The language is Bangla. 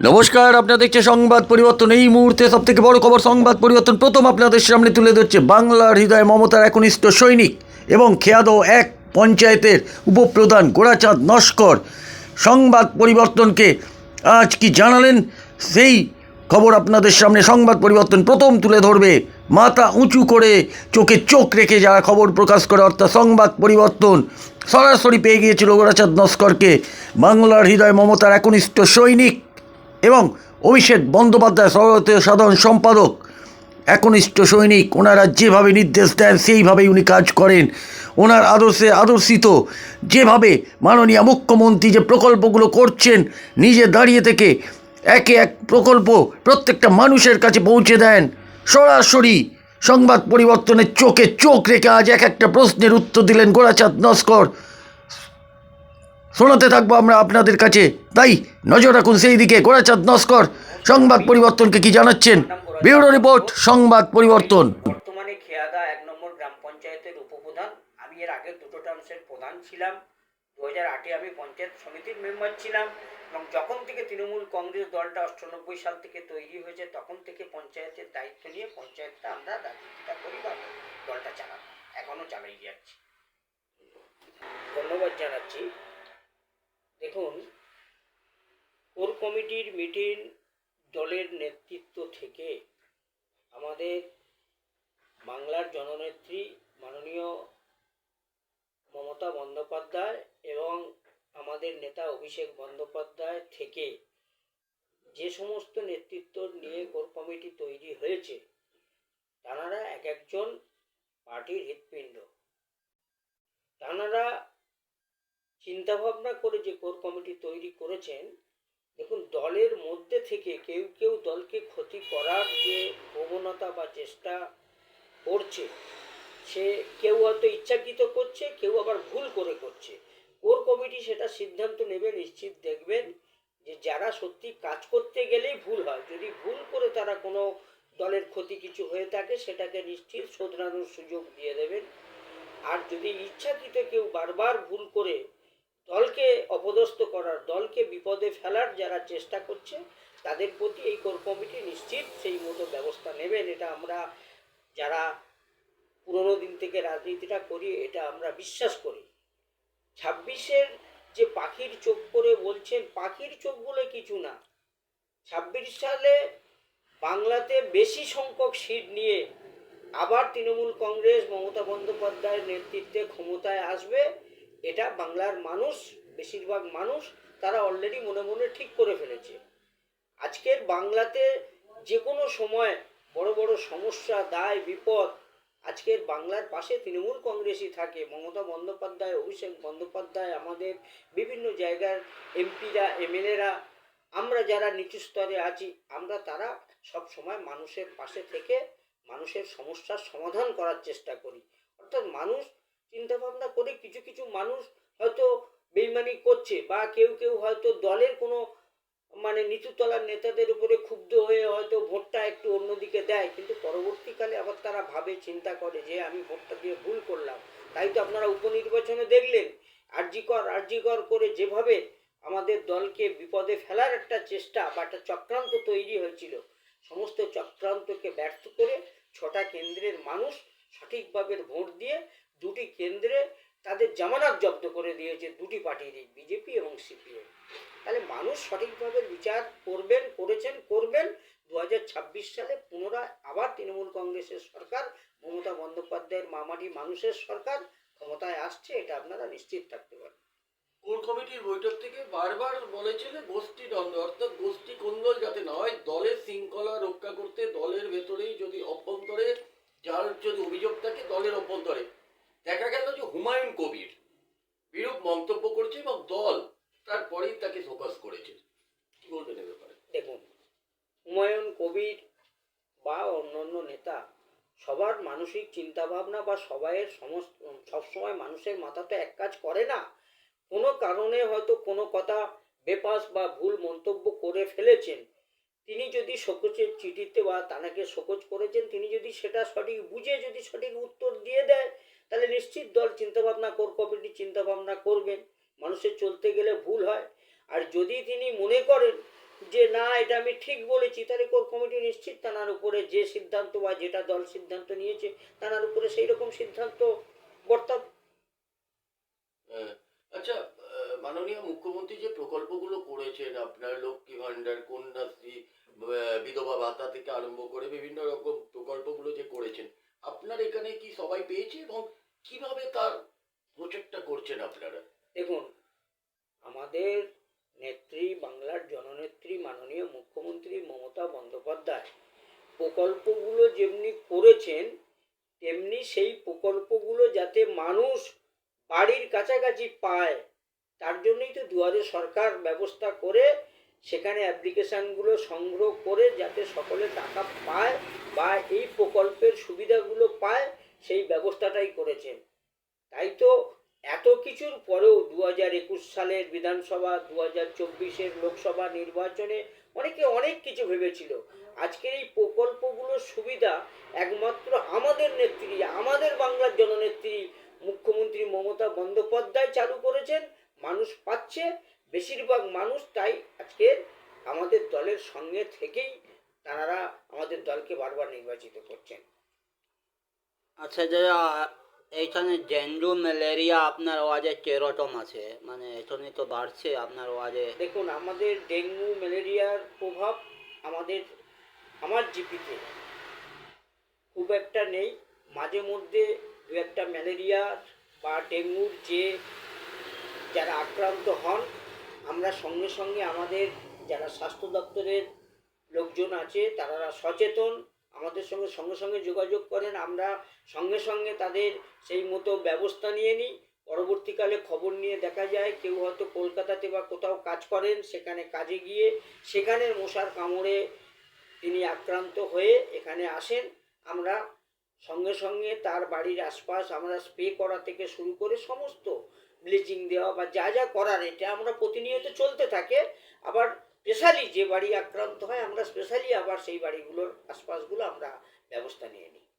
নমস্কার আপনারা দেখছে সংবাদ পরিবর্তন। এই মুহূর্তে সব থেকে বড় খবর, সংবাদ পরিবর্তন প্রথম আপনাদের সামনে তুলে ধরছে বাংলার হৃদয় মমতার একনিষ্ঠ সৈনিক এবং খেয়াদো এক পঞ্চায়েতের উপপ্রধান গোড়াচাঁদ নস্কর। সংবাদ পরিবর্তনকে আজ কি জানালেন? সেই খবর আপনাদের সামনে সংবাদ পরিবর্তন প্রথম তুলে ধরবে। মাথা উঁচু করে চোখে চোখ রেখে যারা খবর প্রকাশ করে, অর্থাৎ সংবাদ পরিবর্তন সরাসরি পেয়ে গিয়েছিল গোড়াচাঁদ নস্করকে। বাংলার হৃদয় মমতার একনিষ্ঠ সৈনিক এবং অভিষেক বন্দ্যোপাধ্যায় সভাপতি সাধারণ সম্পাদক। একনিষ্ঠ সৈনিক, ওনারা যেভাবে নির্দেশ দেন, সেইভাবেই উনি কাজ করেন। ওনার আদর্শে আদর্শিত। যেভাবে মাননীয় মুখ্যমন্ত্রী যে প্রকল্পগুলো করছেন, নিজে দাঁড়িয়ে থেকে একে এক প্রকল্প প্রত্যেকটা মানুষের কাছে পৌঁছে দেন। সরাসরি সংবাদ পরিবর্তনের চোখে চোখ রেখে আজ এক একটা প্রশ্নের উত্তর দিলেন গোড়াচাঁদ নস্কর। শোনাতে থাকব আমরা আপনাদের কাছে। তাই নজর রাখুন সেই দিকে। গোড়াচাঁদ নস্কর, সংবাদ পরিবর্তনকে কি জানাচ্ছেন? ব্যুরো রিপোর্ট, সংবাদ পরিবর্তন। বর্তমানে খেয়াদা এক নম্বর গ্রাম পঞ্চায়েতের উপপ্রধান। আমি এর আগের দুটো টার্মসের প্রধান ছিলাম। দু হাজার আটে আমি পঞ্চায়েত সমিতির মেম্বার ছিলাম এবং যখন থেকে তৃণমূল কংগ্রেস দলটা অষ্টানব্বই সাল থেকে তৈরি হয়েছে, তখন থেকে পঞ্চায়েতের দায়িত্ব নিয়ে পঞ্চায়েতটা আমরা রাজনীতিটা করি বা দলটা চালাবো। এখনও চালাই যাচ্ছি। ধন্যবাদ জানাচ্ছি। দেখুন, কোর কমিটির মিটিং দলের নেতৃত্ব থেকে আমাদের বাংলার জননেত্রী মাননীয় মমতা বন্দ্যোপাধ্যায় এবং আমাদের নেতা অভিষেক বন্দ্যোপাধ্যায় থেকে যে সমস্ত নেতৃত্ব নিয়ে কোর কমিটি তৈরি হয়েছে, তাঁরা এক একজন পার্টির হৃৎপিণ্ড। তাঁরা চিন্তাভাবনা করে যে কোর কমিটি তৈরি করেছেন, দেখুন, দলের মধ্যে থেকে কেউ কেউ দলকে ক্ষতি করার যে প্রবণতা বা চেষ্টা করছে, সে কেউ হয়তো ইচ্ছাকৃত করছে, কেউ আবার ভুল করে করছে। কোর কমিটি সেটা সিদ্ধান্ত নেবে, নিশ্চিত দেখবেন যে যারা সত্যি কাজ করতে গেলেই ভুল হয়। যদি ভুল করে তারা কোনো দলের ক্ষতি কিছু হয়ে থাকে, সেটাকে নিশ্চিত শোধরানোর সুযোগ দিয়ে দেবেন। আর যদি ইচ্ছাকৃত কেউ বারবার ভুল করে দলকে অপদস্থ করার, দলকে বিপদে ফেলার যারা চেষ্টা করছে, তাদের প্রতি এই কোর কমিটি নিশ্চিত সেই মতো ব্যবস্থা নেবেন। এটা আমরা যারা পুরনো দিন থেকে রাজনীতিটা করি, এটা আমরা বিশ্বাস করি। ছাব্বিশের যে পাখির চোখ করে বলছেন, পাখির চোখ বলে কিছু না। ছাব্বিশ সালে বাংলাতে বেশি সংখ্যক সিট নিয়ে আবার তৃণমূল কংগ্রেস, মমতা বন্দ্যোপাধ্যায়ের নেতৃত্বে ক্ষমতায় আসবে। এটা বাংলার মানুষ, বেশিরভাগ মানুষ, তারা অলরেডি মনে মনে ঠিক করে ফেলেছে। আজকের বাংলাতে যে কোনো সময় বড় বড় সমস্যা, দায়, বিপদ, আজকের বাংলার পাশে তৃণমূল কংগ্রেসই থাকে। মমতা বন্দ্যোপাধ্যায়, অভিষেক বন্দ্যোপাধ্যায়, আমাদের বিভিন্ন জায়গার এমপিরা, এমএলএরা, আমরা যারা নিচু স্তরে আছি, আমরা তারা সব সময় মানুষের পাশে থেকে মানুষের সমস্যার সমাধান করার চেষ্টা করি। অর্থাৎ মানুষ চিন্তা ভাবনা করে কিছু কিছু মানুষ হয়তো বেইমানি করছে বা কেউ কেউ হয়তো দলের কোনো মানে নিচুতলার নেতাদের উপরে ক্ষুব্ধ হয়ে হয়তো ভোটটা একটু অন্যদিকে দেয়। কিন্তু পরবর্তীকালে আবার তারা ভাবে, চিন্তা করে যে আমি ভোটটা দিয়ে ভুল করলাম। তাই তো আপনারা উপনির্বাচনে দেখলেন আর্জিকর আর্জিকর করে যেভাবে আমাদের দলকে বিপদে ফেলার একটা চেষ্টা বা একটা চক্রান্ত তৈরি হয়েছিল। সমস্ত চক্রান্তকে ব্যর্থ করে ছটা কেন্দ্রের মানুষ সঠিকভাবে ভোট দিয়ে দুটি কেন্দ্রে তাদের জামানত জব্দ করে দিয়েছে দুটি পার্টিরই বিজেপি এবং সিপিএম। তাহলে মানুষ সঠিকভাবে বিচার করবেন, করেছেন, করবেন। দু হাজার ছাব্বিশ সালে পুনরায় আবার তৃণমূল কংগ্রেসের সরকার, মমতা বন্দ্যোপাধ্যায়ের মামাটি মানুষের সরকার ক্ষমতায় আসছে, এটা আপনারা নিশ্চিত থাকতে পারেন কোর কমিটির বৈঠক থেকে বারবার বলেছিল গোষ্ঠী দ্বন্দ্ব, অর্থাৎ গোষ্ঠী কোন্দল যাতে না হয়, দলের শৃঙ্খলা রক্ষা করতে দলের ভেতরেই যদি অভ্যন্তরে, যার যদি অভিযোগ থাকে, দলের অভ্যন্তরে। দেখা গেল যে হুমায়ুন কবির বিরূপ মন্তব্য করছে এবং দল তারপরেই তাকে ফোকাস করেছে। কি দেখুন, হুমায়ুন কবির বা অন্যান্য নেতা সবার মানসিক চিন্তাভাবনা বা সবাইয়ের সমস্ত, সবসময় মানুষের মাথা তো এক কাজ করে না। কোনো কারণে হয়তো কোনো কথা বেপাস বা ভুল মন্তব্য করে ফেলেছেন। তিনি যদি শোকচের চিঠিতে বা তানাকে শোকজ করেছেন, তিনি যদি সেটা সঠিক বুঝে, যদি সঠিক উত্তর দিয়ে দেয় তাহলে নিশ্চিত দল চিন্তাভাবনা কোর কমিটি চিন্তাভাবনা করবেন মানুষের চলতে গেলে ভুল হয়। আর যদি তিনি মনে করেন যে, না, এটা আমি ঠিক বলেছি, তাহলে কোর কমিটি নিশ্চিত তার উপরে যে সিদ্ধান্ত বা যেটা দল সিদ্ধান্ত নিয়েছে, তার উপরে সেই রকম সিদ্ধান্ত বর্তাব হ্যাঁ। আচ্ছা মাননীয় মুখ্যমন্ত্রী যে প্রকল্পগুলো করেছেন, আপনার লক্ষ্মী ভান্ডার কন্যাশ্রী বিধবা ভাতা থেকে আরম্ভ করে বিভিন্ন রকম প্রকল্পগুলো যে করেছেন, আপনার এখানে কি সবাই পেয়েছে এবং কীভাবে তার প্রচেষ্টা করছেন আপনারা? দেখুন, আমাদের নেত্রী, বাংলার জননেত্রী, মাননীয় মুখ্যমন্ত্রী মমতা বন্দ্যোপাধ্যায়, প্রকল্পগুলো যেমনি করেছেন, তেমনি সেই প্রকল্পগুলো যাতে মানুষ বাড়ির কাছাকাছি পায়, তার জন্যই তো দুয়ারে সরকার ব্যবস্থা করে সেখানে অ্যাপ্লিকেশানগুলো সংগ্রহ করে যাতে সকলে টাকা পায় বা এই প্রকল্পের সুবিধাগুলো পায় সেই ব্যবস্থাটাই করেছেন। তাই তো এত কিছুর পরেও দু হাজার একুশ সালের বিধানসভা দু হাজার চব্বিশের লোকসভা নির্বাচনে অনেকে অনেক কিছু ভেবেছিল। আজকের এই প্রকল্পগুলোর সুবিধা একমাত্র আমাদের নেত্রী, আমাদের বাংলার জননেত্রী মুখ্যমন্ত্রী মমতা বন্দ্যোপাধ্যায় চালু করেছেন। মানুষ পাচ্ছে, বেশিরভাগ মানুষ তাই আজকে আমাদের দলের সঙ্গে থেকেই তারা আমাদের দলকে বারবার নির্বাচিত করছেন। আচ্ছা যে আহ, এইখানে ডেঙ্গু ম্যালেরিয়া আপনার ওয়াজে কেরকম আছে? মানে এখানে তো বাড়ছে আপনার ওয়াজে। দেখুন আমাদের ডেঙ্গু ম্যালেরিয়ার প্রভাব আমাদের আমার জিপিতে খুব একটা নেই। মাঝে মধ্যে দু একটা ম্যালেরিয়ার বা ডেঙ্গুর যে যারা আক্রান্ত হন আমরা সঙ্গে সঙ্গে আমাদের যারা স্বাস্থ্য দপ্তরের লোকজন আছে তারা সচেতন। আমাদের সঙ্গে সঙ্গে সঙ্গে যোগাযোগ করেন, আমরা সঙ্গে সঙ্গে তাদের সেই মতো ব্যবস্থা নিয়ে নিই। পরবর্তীকালে খবর নিয়ে দেখা যায়, কেউ হয়তো কলকাতাতে বা কোথাও কাজ করেন, সেখানে কাজে গিয়ে সেখানে মশার কামড়ে তিনি আক্রান্ত হয়ে এখানে আসেন। আমরা সঙ্গে সঙ্গে তার বাড়ির আশপাশ আমরা স্প্রে করা থেকে শুরু করে সমস্ত ব্লিচিং দেওয়া বা যা যা করার, এটা আমরা প্রতিনিয়ত চলতে থাকে। আবার স্পেশালি যে বাড়ি আক্রান্ত হয়, আমরা স্পেশালি আবার সেই বাড়িগুলোর আশপাশগুলো আমরা ব্যবস্থা নিয়ে নিই।